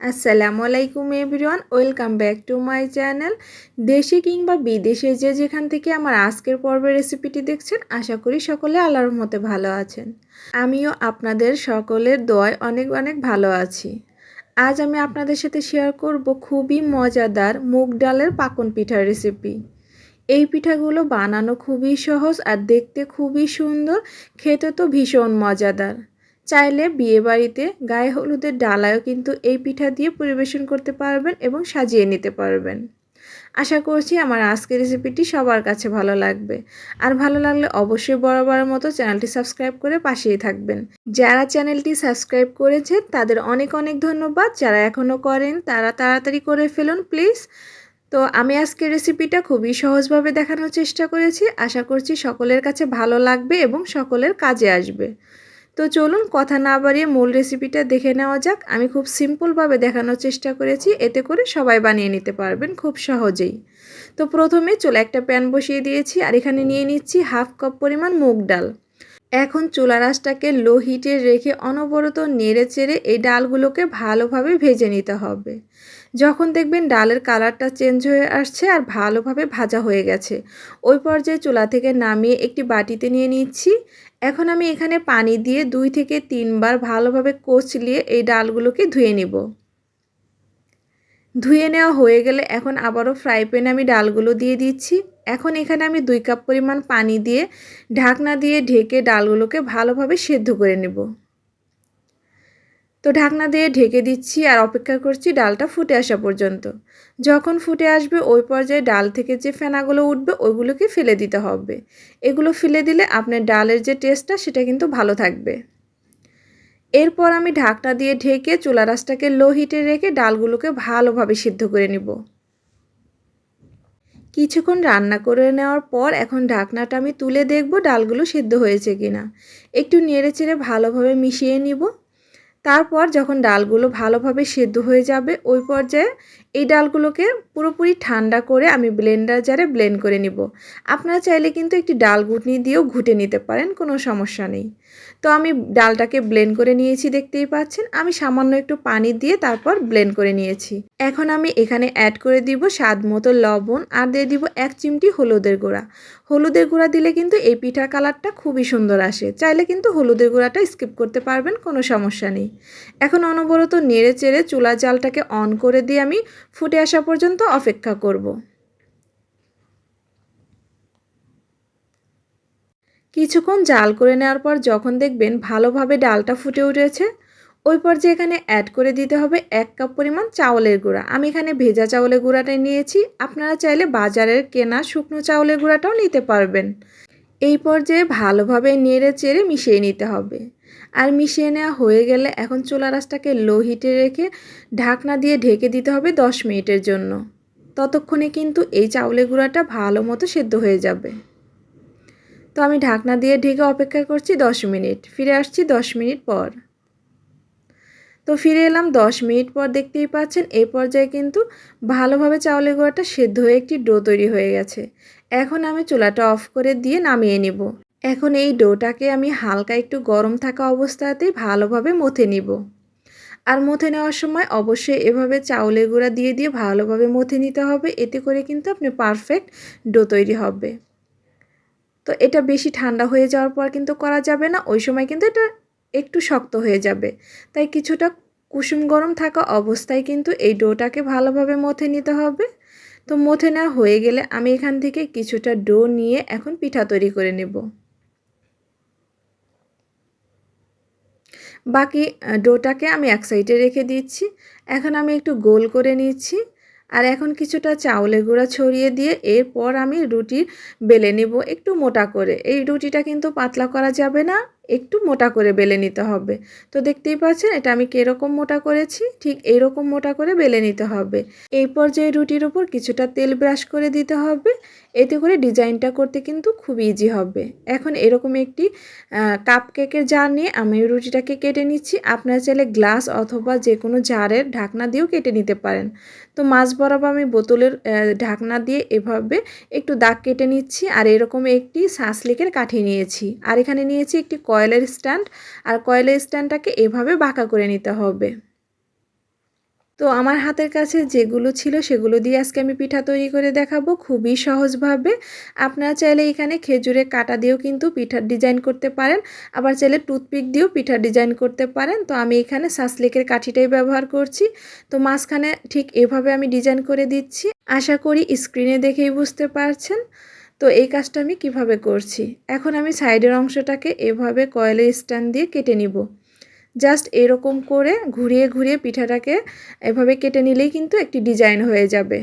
আসসালামু আলাইকুম everyone, welcome back to my channel. দেশে কিংবা বিদেশে যে যেখান থেকে আমার আজকের পর্বের রেসিপিটি দেখছেন, আশা করি সকলে আল্লাহর মতে ভালো আছেন। আমিও আপনাদের সকলের দোয়ায় অনেক অনেক ভালো আছি। আজ আমি আপনাদের সাথে শেয়ার করব খুবই মজাদার মুগ ডালের পাকন পিঠার রেসিপি এই পিঠাগুলো বানানো খুবই সহজ আর দেখতে খুবই সুন্দর, খেতে তো ভীষণ মজাদার। চাইলে বিয়েবাড়িতে গায়ে হলুদের ডালায়ও কিন্তু এই পিঠা দিয়ে পরিবেশন করতে পারবেন এবং সাজিয়ে নিতে পারবেন। আশা করছি আমার আজকের রেসিপিটি সবার কাছে ভালো লাগবে। আর ভালো লাগলে অবশ্যই বরাবরের মতো চ্যানেলটি সাবস্ক্রাইব করে পাশেই থাকবেন। যারা চ্যানেলটি সাবস্ক্রাইব করেছেন, তাদের অনেক অনেক ধন্যবাদ। যারা এখনও করেন, তারা তাড়াতাড়ি করে ফেলুন, প্লিজ। তো আমি আজকের রেসিপিটা খুবই সহজভাবে দেখানোর চেষ্টা করেছি। আশা করছি সকলের কাছে ভালো লাগবে এবং সকলের কাজে আসবে। তো চলুন কথা না বাড়িয়ে মূল রেসিপিটা দেখে নেওয়া যাক। আমি খুব সিম্পলভাবে দেখানোর চেষ্টা করেছি, এতে করে সবাই বানিয়ে নিতে পারবেন খুব সহজেই। তো প্রথমে চলে একটা প্যান বসিয়ে দিয়েছি, আর এখানে নিয়ে নিচ্ছি হাফ কাপ পরিমাণ মুগ ডাল। এখন চুলা রাসটাকে লো হিটে রেখে অনবরত নেড়ে চেড়ে এই ডালগুলোকে ভালোভাবে ভেজে নিতে হবে। যখন দেখবেন ডালের কালারটা চেঞ্জ হয়ে আসছে আর ভালোভাবে ভাজা হয়ে গেছে, ওই পর্যায়ে চুলা থেকে নামিয়ে একটি বাটিতে নিয়ে নিচ্ছি। এখন আমি এখানে পানি দিয়ে দুই থেকে তিনবার ভালোভাবে কচলিয়ে এই ডালগুলোকে ধুয়ে নিব। ধুয়ে নেওয়া হয়ে গেলে এখন আবারও ফ্রাই প্যানে আমি ডালগুলো দিয়ে দিচ্ছি। এখন এখানে আমি দুই কাপ পরিমাণ পানি দিয়ে ঢাকনা দিয়ে ঢেকে ডালগুলোকে ভালোভাবে সেদ্ধ করে নেব। তো ঢাকনা দিয়ে ঢেকে দিচ্ছি আর অপেক্ষা করছি ডালটা ফুটে আসা পর্যন্ত। যখন ফুটে আসবে ওই পর্যায়ে ডাল থেকে যে ফেনাগুলো উঠবে ওইগুলোকে ফেলে দিতে হবে। এগুলো ফেলে দিলে আপনার ডালের যে টেস্টটা সেটা কিন্তু ভালো থাকবে। এরপর আমি ঢাকনা দিয়ে ঢেকে চুলা রাসটাকে লো হিটে রেখে ডালগুলোকে ভালোভাবে সিদ্ধ করে নিব। কিছুক্ষণ রান্না করে নেওয়ার পর এখন ঢাকনাটা আমি তুলে দেখব ডালগুলো সিদ্ধ হয়েছে কিনা। একটু নেড়ে চেড়ে ভালোভাবে মিশিয়ে নিব। তারপর যখন ডালগুলো ভালোভাবে সেদ্ধ হয়ে যাবে, ওই পর্যায়ে এই ডালগুলোকে পুরোপুরি ঠান্ডা করে আমি ব্লেন্ডার জারে ব্লেন্ড করে নিব। আপনারা চাইলে কিন্তু একটি ডাল ঘুটনি দিয়েও ঘুটে নিতে পারেন, কোনো সমস্যা নেই। তো আমি ডালটাকে ব্লেন্ড করে নিয়েছি, দেখতেই পাচ্ছেন। আমি সামান্য একটু পানি দিয়ে তারপর ব্লেন্ড করে নিয়েছি। এখন আমি এখানে অ্যাড করে দিব স্বাদ মতো লবণ আর দিয়ে দিব এক চিমটি হলুদের গুঁড়া। হলুদের গুঁড়া দিলে কিন্তু এই পিঠার কালারটা খুবই সুন্দর আসে। চাইলে কিন্তু হলুদের গুঁড়াটা স্কিপ করতে পারবেন, কোনো সমস্যা নেই। এখন অনবরত নেড়ে চেড়ে চুলা জালটাকে অন করে দিয়ে আমি ফুটে আসা পর্যন্ত অপেক্ষা করব। কিছুক্ষণ জাল করে নেওয়ার পর যখন দেখবেন ভালোভাবে ডালটা ফুটে উঠেছে, ওই পর্যায়ে এখানে অ্যাড করে দিতে হবে এক কাপ পরিমাণ চাউলের গুঁড়া। আমি এখানে ভেজা চাউলের গুঁড়াটা নিয়েছি। আপনারা চাইলে বাজারের কেনা শুকনো চাউলের গুঁড়াটাও নিতে পারবেন। এই পর্যায়ে ভালোভাবে নেড়ে চেড়ে মিশিয়ে নিতে হবে। আর মিশিয়ে নেওয়া হয়ে গেলে এখন চুলা রাসটাকে লো হিটে রেখে ঢাকনা দিয়ে ঢেকে দিতে হবে দশ মিনিটের জন্য। ততক্ষণে কিন্তু এই চাউলের গুঁড়াটা ভালো মতো সেদ্ধ হয়ে যাবে। তো আমি ঢাকনা দিয়ে ঢেকে অপেক্ষা করছি দশ মিনিট। ফিরে আসছি দশ মিনিট পর। তো ফিরে এলাম দশ মিনিট পর দেখতেই পাচ্ছেন এই পর্যায়ে কিন্তু ভালোভাবে চাউলের গুঁড়াটা সেদ্ধ হয়ে একটি ডো তৈরি হয়ে গেছে। এখন আমি চুলাটা অফ করে দিয়ে নামিয়ে নিব। এখন এই ডোটাকে আমি হালকা একটু গরম থাকা অবস্থাতেই ভালোভাবে মথে নিব। আর মথে নেওয়ার সময় অবশ্যই এভাবে চাউলের গুঁড়া দিয়ে দিয়ে ভালোভাবে মথে নিতে হবে। এতে করে কিন্তু আপনি পারফেক্ট ডো তৈরি হবে। তো এটা বেশি ঠান্ডা হয়ে যাওয়ার পর কিন্তু করা যাবে না, ওই সময় কিন্তু এটা একটু শক্ত হয়ে যাবে। তাই কিছুটা কুসুম গরম থাকা অবস্থায় কিন্তু এই ডোটাকে ভালোভাবে মথে নিতে হবে। তো মথে নেওয়া হয়ে গেলে আমি এখান থেকে কিছুটা ডো নিয়ে এখন পিঠা তৈরি করে নেব। বাকি ডোটাকে আমি এক সাইডে রেখে দিচ্ছি। এখন আমি একটু গোল করে নিচ্ছি। আর এখন কিছুটা চাউলের গুঁড়া ছড়িয়ে দিয়ে এরপর আমি রুটি বেলে নেব একটু মোটা করে। এই রুটিটা কিন্তু পাতলা করা যাবে না। একটু মোটা করে বেলে নিতে হবে। তো দেখতেই পাচ্ছেন, এটা আমি কীরকম মোটা করেছি? ঠিক এইরকম মোটা করে বেলে নিতে হবে। এই পর্যায়ে রুটির উপর কিছুটা তেল ব্রাশ করে দিতে হবে। এতে করে ডিজাইনটা করতে কিন্তু খুব ইজি হবে। এখন এরকম একটি কাপ কেকের জার নিয়ে আমি রুটিটাকে কেটে নিচ্ছি। আপনারা চাইলে গ্লাস অথবা যে কোনো জারের ঢাকনা দিয়েও কেটে নিতে পারেন। তো মাছ বরাবর আমি বোতলের ঢাকনা দিয়ে এভাবে একটু দাগ কেটে নিচ্ছি। আর এরকম একটি সাসলিকের কাঠি নিয়েছি। আর এখানে নিয়েছি একটি কয়েলের স্ট্যান্ড আর কয়েলের স্ট্যান্ডটাকে এভাবে বাঁকা করে নিতে হবে। তো আমার হাতের কাছে যেগুলো ছিল সেগুলো দিয়ে আজকে আমি পিঠা তৈরি করে দেখাবো খুবই সহজভাবে। আপনারা চাইলে এখানে খেজুরের কাটা দিয়েও কিন্তু পিঠার ডিজাইন করতে পারেন, আবার চাইলে টুথপিক দিয়েও পিঠার ডিজাইন করতে পারেন। তো আমি এখানে সাসলিকের কাঠিটাই ব্যবহার করছি। তো মাঝখানে ঠিক এভাবে আমি ডিজাইন করে দিচ্ছি। আশা করি স্ক্রিনে দেখেই বুঝতে পারছেন। তো এই কাজটা আমি কীভাবে করছি? এখন আমি সাইডের অংশটাকে এভাবে কয়েলের স্ট্যান্ড দিয়ে কেটে নিব। জাস্ট এরকম করে ঘুরিয়ে ঘুরিয়ে পিঠাটাকে এভাবে কেটে নিলেই কিন্তু একটি ডিজাইন হয়ে যাবে।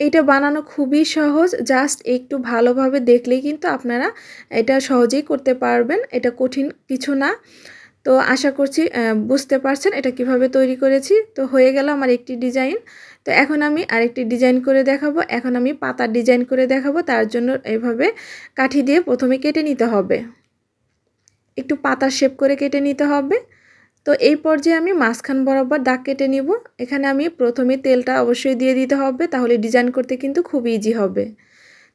এটা বানানো খুবই সহজ, জাস্ট একটু ভালোভাবে দেখলেই কিন্তু আপনারা এটা সহজেই করতে পারবেন। এটা কঠিন কিছু না। তো আশা করছি বুঝতে পারছেন এটা কীভাবে তৈরি করেছি। তো হয়ে গেল আমার একটি ডিজাইন। তো এখন আমি আরেকটি ডিজাইন করে দেখাবো। এখন আমি পাতার ডিজাইন করে দেখাবো। তার জন্য এভাবে কাঠি দিয়ে প্রথমে কেটে নিতে হবে। একটু পাতা শেপ করে কেটে নিতে হবে। তো এই পর্যায়ে আমি মাঝখান বরাবর দাগ কেটে নিব। এখানে আমি প্রথমে তেলটা অবশ্যই দিয়ে দিতে হবে। তাহলে ডিজাইন করতে কিন্তু খুব ইজি হবে।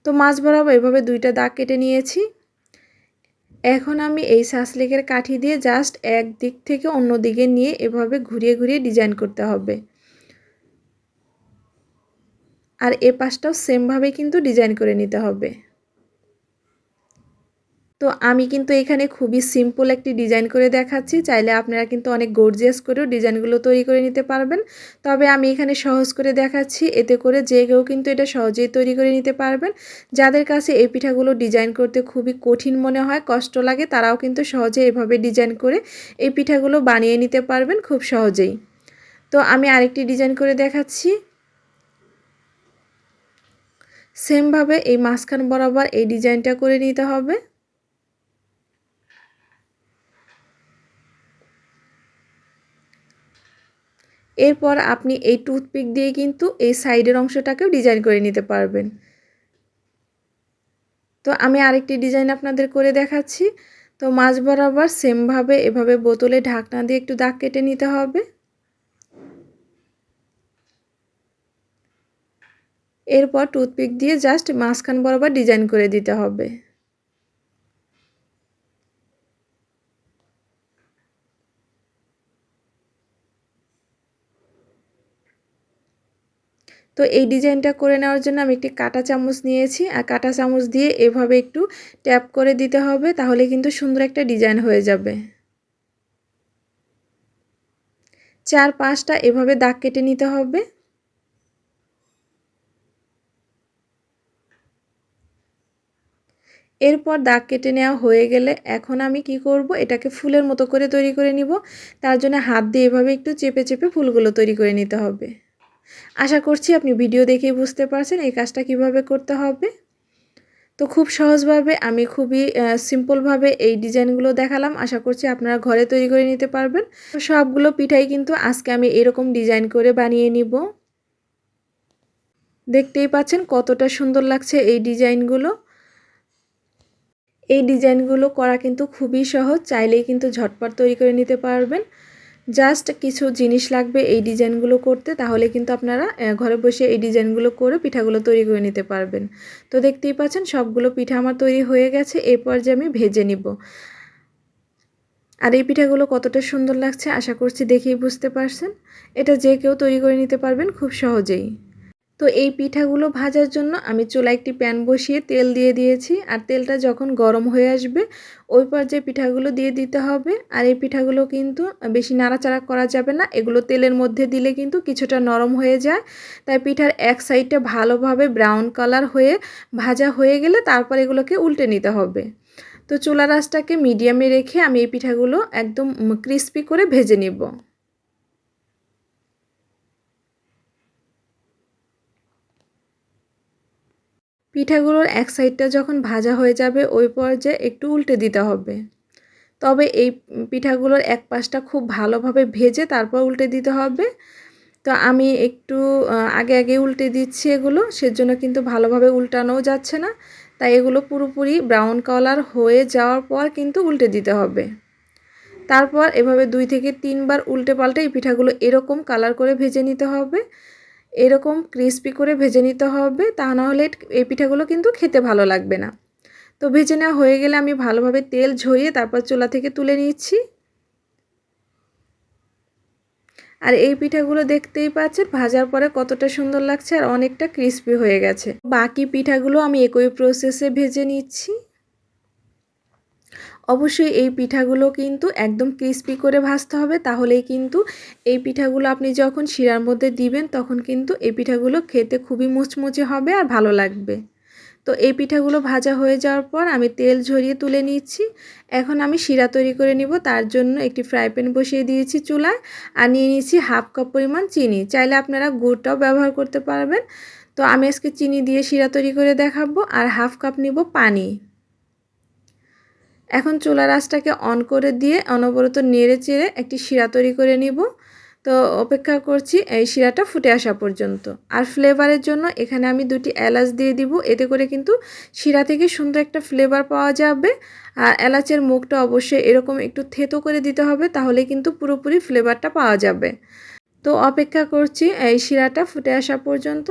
তো মাছ বরাবর এভাবে দুইটা দাগ কেটে নিয়েছি। এখন আমি এই সাসলেকের কাঠি দিয়ে জাস্ট এক দিক থেকে অন্য দিকে নিয়ে এভাবে ঘুরিয়ে ঘুরিয়ে ডিজাইন করতে হবে। আর এ পাশটাও সেমভাবে কিন্তু ডিজাইন করে নিতে হবে। তো আমি কিন্তু এখানে খুবই সিম্পল একটি ডিজাইন করে দেখাচ্ছি, চাইলে আপনারা কিন্তু অনেক গর্জিয়াস করেও ডিজাইনগুলো তৈরি করে নিতে পারবেন। তবে আমি এখানে সহজ করে দেখাচ্ছি, এতে করে যে কেউ কিন্তু এটা সহজেই তৈরি করে নিতে পারবেন। যাদের কাছে এই পিঠাগুলো ডিজাইন করতে খুবই কঠিন মনে হয়, কষ্ট লাগে, তারাও কিন্তু সহজে এভাবে ডিজাইন করে এই পিঠাগুলো বানিয়ে নিতে পারবেন খুব সহজেই। তো আমি আরেকটি ডিজাইন করে দেখাচ্ছি। সেমভাবে এই মাঝখান বরাবর এই ডিজাইনটা করে নিতে হবে। এরপর আপনি এই টুথপিক দিয়ে কিন্তু এই সাইডের অংশটাকেও ডিজাইন করে নিতে পারবেন। তো আমি আরেকটি ডিজাইন আপনাদের করে দেখাচ্ছি। তো মাছ বরাবর সেমভাবে এভাবে বোতলে ঢাকনা দিয়ে একটু দাগ কেটে নিতে হবে। এরপর টুথপিক দিয়ে জাস্ট মাঝখান বরাবর ডিজাইন করে দিতে হবে। তো এই ডিজাইনটা করে নেওয়ার জন্য আমি একটি কাটা চামচ নিয়েছি, আর কাটা চামচ দিয়ে এভাবে একটু ট্যাপ করে দিতে হবে, তাহলে কিন্তু সুন্দর একটা ডিজাইন হয়ে যাবে। চার পাঁচটা এভাবে দাগ কেটে নিতে হবে। এরপর দাগ কেটে নেওয়া হয়ে গেলে এখন আমি কি করব? এটাকে ফুলের মতো করে তৈরি করে নিব। তার জন্য হাত দিয়ে এভাবে একটু চেপে চেপে ফুলগুলো তৈরি করে নিতে হবে। আশা করছি আপনি ভিডিও দেখেই বুঝতে পারছেন এই কাজটা কীভাবে করতে হবে। তো খুব সহজভাবে আমি খুবই সিম্পলভাবে এই ডিজাইনগুলো দেখালাম। আশা করছি আপনারা ঘরে তৈরি করে নিতে পারবেন। তো সবগুলো পিঠাই কিন্তু আজকে আমি এরকম ডিজাইন করে বানিয়ে নিব। দেখতেই পাচ্ছেন কতটা সুন্দর লাগছে এই ডিজাইনগুলো। এই ডিজাইনগুলো করা কিন্তু খুবই সহজ, চাইলেই কিন্তু ঝটপট তৈরি করে নিতে পারবেন। জাস্ট কিছু জিনিস লাগবে এই ডিজাইনগুলো করতে, তাহলে কিন্তু আপনারা ঘরে বসে এই ডিজাইনগুলো করে পিঠাগুলো তৈরি করে নিতে পারবেন। তো দেখতেই পাচ্ছেন, সবগুলো পিঠা আমার তৈরি হয়ে গেছে, এরপর যে আমি ভেজে নিব। আর এই পিঠাগুলো কতটা সুন্দর লাগছে, আশা করছি দেখেই বুঝতে পারছেন। এটা যে কেউ তৈরি করে নিতে পারবেন খুব সহজেই। তো এই পিঠাগুলো ভাজার জন্য আমি চুলা একটি প্যান বসিয়ে তেল দিয়ে দিয়েছি। আর তেলটা যখন গরম হয়ে আসবে, ওই পর্যায়ে পিঠাগুলো দিয়ে দিতে হবে। আর এই পিঠাগুলো কিন্তু বেশি নাড়াচাড়া করা যাবে না। এগুলো তেলের মধ্যে দিলে কিন্তু কিছুটা নরম হয়ে যায়। তাই পিঠার এক সাইডটা ভালোভাবে ব্রাউন কালার হয়ে ভাজা হয়ে গেলে তারপর এগুলোকে উল্টে নিতে হবে। তো চুলা রাসটাকে মিডিয়ামে রেখে আমি এই পিঠাগুলো একদম ক্রিস্পি করে ভেজে নিব। পিঠাগুলোর এক সাইডটা যখন ভাজা হয়ে যাবে, ওই পর্যায়ে একটু উল্টে দিতে হবে। তবে এই পিঠাগুলোর এক পাশটা খুব ভালোভাবে ভেজে তারপর উল্টে দিতে হবে। তো আমি একটু আগে আগে উল্টে দিচ্ছি এগুলো, সেজন্য কিন্তু ভালোভাবে উল্টানোও যাচ্ছে না। তাই এগুলো পুরোপুরি ব্রাউন কালার হয়ে যাওয়ার পর কিন্তু উল্টে দিতে হবে। তারপর এভাবে দুই থেকে তিনবার উল্টে পাল্টে এই পিঠাগুলো এরকম কালার করে ভেজে নিতে হবে। এরকম ক্রিস্পি করে ভেজে নিতে হবে, তা না হলে এই পিঠাগুলো কিন্তু খেতে ভালো লাগবে না। তো ভেজে নেওয়া হয়ে গেলে আমি ভালোভাবে তেল ঝরিয়ে তারপর চুলা থেকে তুলে নিচ্ছি। আর এই পিঠাগুলো দেখতেই পাচ্ছেন, ভাজার পরে কতটা সুন্দর লাগছে আর অনেকটা ক্রিস্পি হয়ে গেছে। বাকি পিঠাগুলো আমি একই প্রসেসে ভেজে নিচ্ছি। অবশ্যই এই পিঠাগুলো কিন্তু একদম ক্রিস্পি করে ভাজতে হবে। তাহলেই কিন্তু এই পিঠাগুলো আপনি যখন শিরার মধ্যে দিবেন, তখন কিন্তু এই পিঠাগুলো খেতে খুবই মুচমুচে হবে আর ভালো লাগবে। তো এই পিঠাগুলো ভাজা হয়ে যাওয়ার পর আমি তেল ঝরিয়ে তুলে নিচ্ছি। এখন আমি শিরা তৈরি করে নিব। তার জন্য একটি ফ্রাই প্যান বসিয়ে দিয়েছি চুলায় আর নিয়ে নিয়েছি হাফ কাপ পরিমাণ চিনি। চাইলে আপনারা গুড়টাও ব্যবহার করতে পারবেন। তো আমি আজকে চিনি দিয়ে শিরা তৈরি করে দেখাবো আর হাফ কাপ নিব পানি। এখন চুলার আঁচটাকে অন করে দিয়ে অনবরত নেড়ে চেড়ে একটি শিরা তৈরি করে নিব। তো অপেক্ষা করছি এই শিরাটা ফুটে আসা পর্যন্ত। আর ফ্লেভারের জন্য এখানে আমি দুটি এলাচ দিয়ে দিব। এতে করে কিন্তু শিরা থেকে সুন্দর একটা ফ্লেভার পাওয়া যাবে। আর এলাচের মুখটা অবশ্যই এরকম একটু থেতো করে দিতে হবে, তাহলে কিন্তু পুরোপুরি ফ্লেভারটা পাওয়া যাবে। তো অপেক্ষা করছি এই শিরাটা ফুটে আসা পর্যন্ত।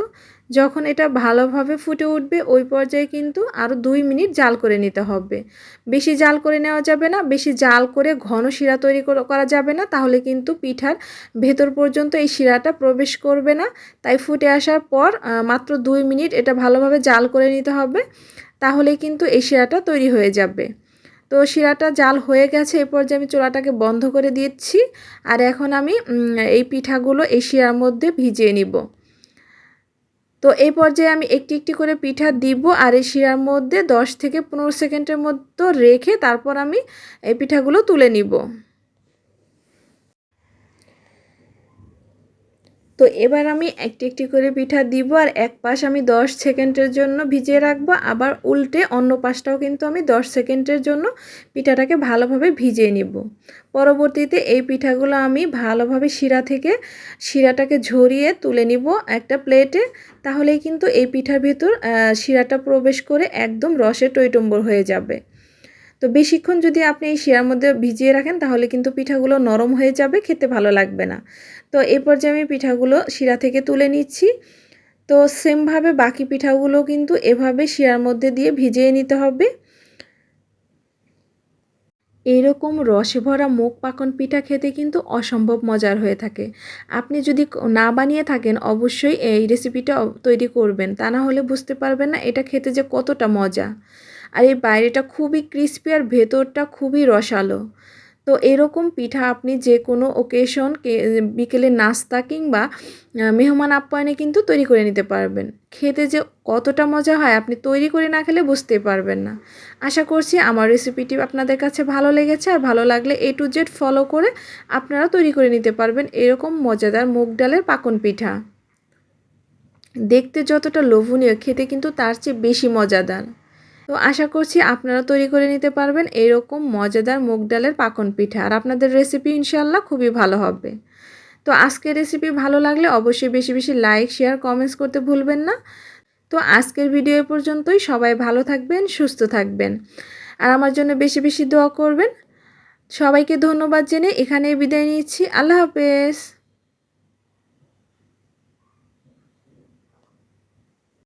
যখন এটা ভালোভাবে ফুটে উঠবে, ওই পর্যায়ে কিন্তু আরও দুই মিনিট জাল করে নিতে হবে। বেশি জাল করে নেওয়া যাবে না, বেশি জাল করে ঘন শিরা তৈরি করা যাবে না, তাহলে কিন্তু পিঠার ভেতর পর্যন্ত এই শিরাটা প্রবেশ করবে না। তাই ফুটে আসার পর মাত্র দুই মিনিট এটা ভালোভাবে জাল করে নিতে হবে, তাহলে কিন্তু এই শিরাটা তৈরি হয়ে যাবে। তো শিরাটা জাল হয়ে গেছে এরপর যে আমি চোলাটাকে বন্ধ করে দিচ্ছি। আর এখন আমি এই পিঠাগুলো এই শিরার মধ্যে ভিজিয়ে নিব। তো এই পর্যায়ে আমি একটি একটি করে পিঠা দিব আর এই শিরার মধ্যে 10 থেকে পনেরো সেকেন্ডের মতো রেখে তারপর আমি এই পিঠাগুলো তুলে নিব। তো এবার আমি একটি একটি করে পিঠা দিব আর এক পাশ আমি 10 সেকেন্ডের জন্য ভিজিয়ে রাখব। আবার উল্টে অন্য পাশটাও কিন্তু আমি 10 সেকেন্ডের জন্য পিঠাটাকে ভালোভাবে ভিজিয়ে নিব। পরবর্তীতে এই পিঠাগুলো আমি ভালোভাবে শিরা থেকে, শিরাটাকে ঝরিয়ে তুলে নিব একটা প্লেটে। তাহলেই কিন্তু এই পিঠার ভেতর শিরাটা প্রবেশ করে একদম রসে টইটম্বর হয়ে যাবে। তো বেশিক্ষণ যদি আপনি এই শিরার মধ্যে ভিজিয়ে রাখেন, তাহলে কিন্তু পিঠাগুলো নরম হয়ে যাবে, খেতে ভালো লাগবে না। তো এই পর্যায়ে আমি পিঠাগুলো শিরা থেকে তুলে নিচ্ছি। তো সেমভাবে বাকি পিঠাগুলো কিন্তু এভাবে শিরার মধ্যে দিয়ে ভিজিয়ে নিতে হবে। এইরকম রসে ভরা মুখ পাকন পিঠা খেতে কিন্তু অসম্ভব মজার হয়ে থাকে। আপনি যদি না বানিয়ে থাকেন, অবশ্যই এই রেসিপিটা তৈরি করবেন। তা না হলে বুঝতে পারবেন না এটা খেতে যে কতটা মজা। আর এই বাইরেটা খুবই ক্রিস্পি আর ভেতরটা খুবই রসালো। তো এরকম পিঠা আপনি যে কোনো ওকেশন বিকেলে নাস্তা কিংবা মেহমান আপ্যায়নে কিন্তু তৈরি করে নিতে পারবেন। খেতে যে কতটা মজা হয় আপনি তৈরি করে না খেলে বুঝতে পারবেন না। আশা করছি আমার রেসিপিটি আপনাদের কাছে ভালো লেগেছে আর ভালো লাগলে এ টু জেড ফলো করে আপনারা তৈরি করে নিতে পারবেন এরকম মজাদার মুগ ডালের পাকন পিঠা। দেখতে যতটা লোভনীয়, খেতে কিন্তু তার চেয়ে বেশি মজাদার। তো আশা করছি আপনারা তৈরি করে নিতে পারবেন এরকম মজাদার মুগ ডালের পাকন পিঠা। আর আপনাদের রেসিপি ইনশাল্লাহ খুবই ভালো হবে। তো আজকের রেসিপি ভালো লাগলে অবশ্যই বেশি বেশি লাইক শেয়ার কমেন্টস করতে ভুলবেন না। তো আজকের ভিডিও পর্যন্তই। সবাই ভালো থাকবেন, সুস্থ থাকবেন। আর আমার জন্য বেশি বেশি দোয়া করবেন। সবাইকে ধন্যবাদ জেনে এখানে বিদায় নিচ্ছি। আল্লাহ হাফেজ।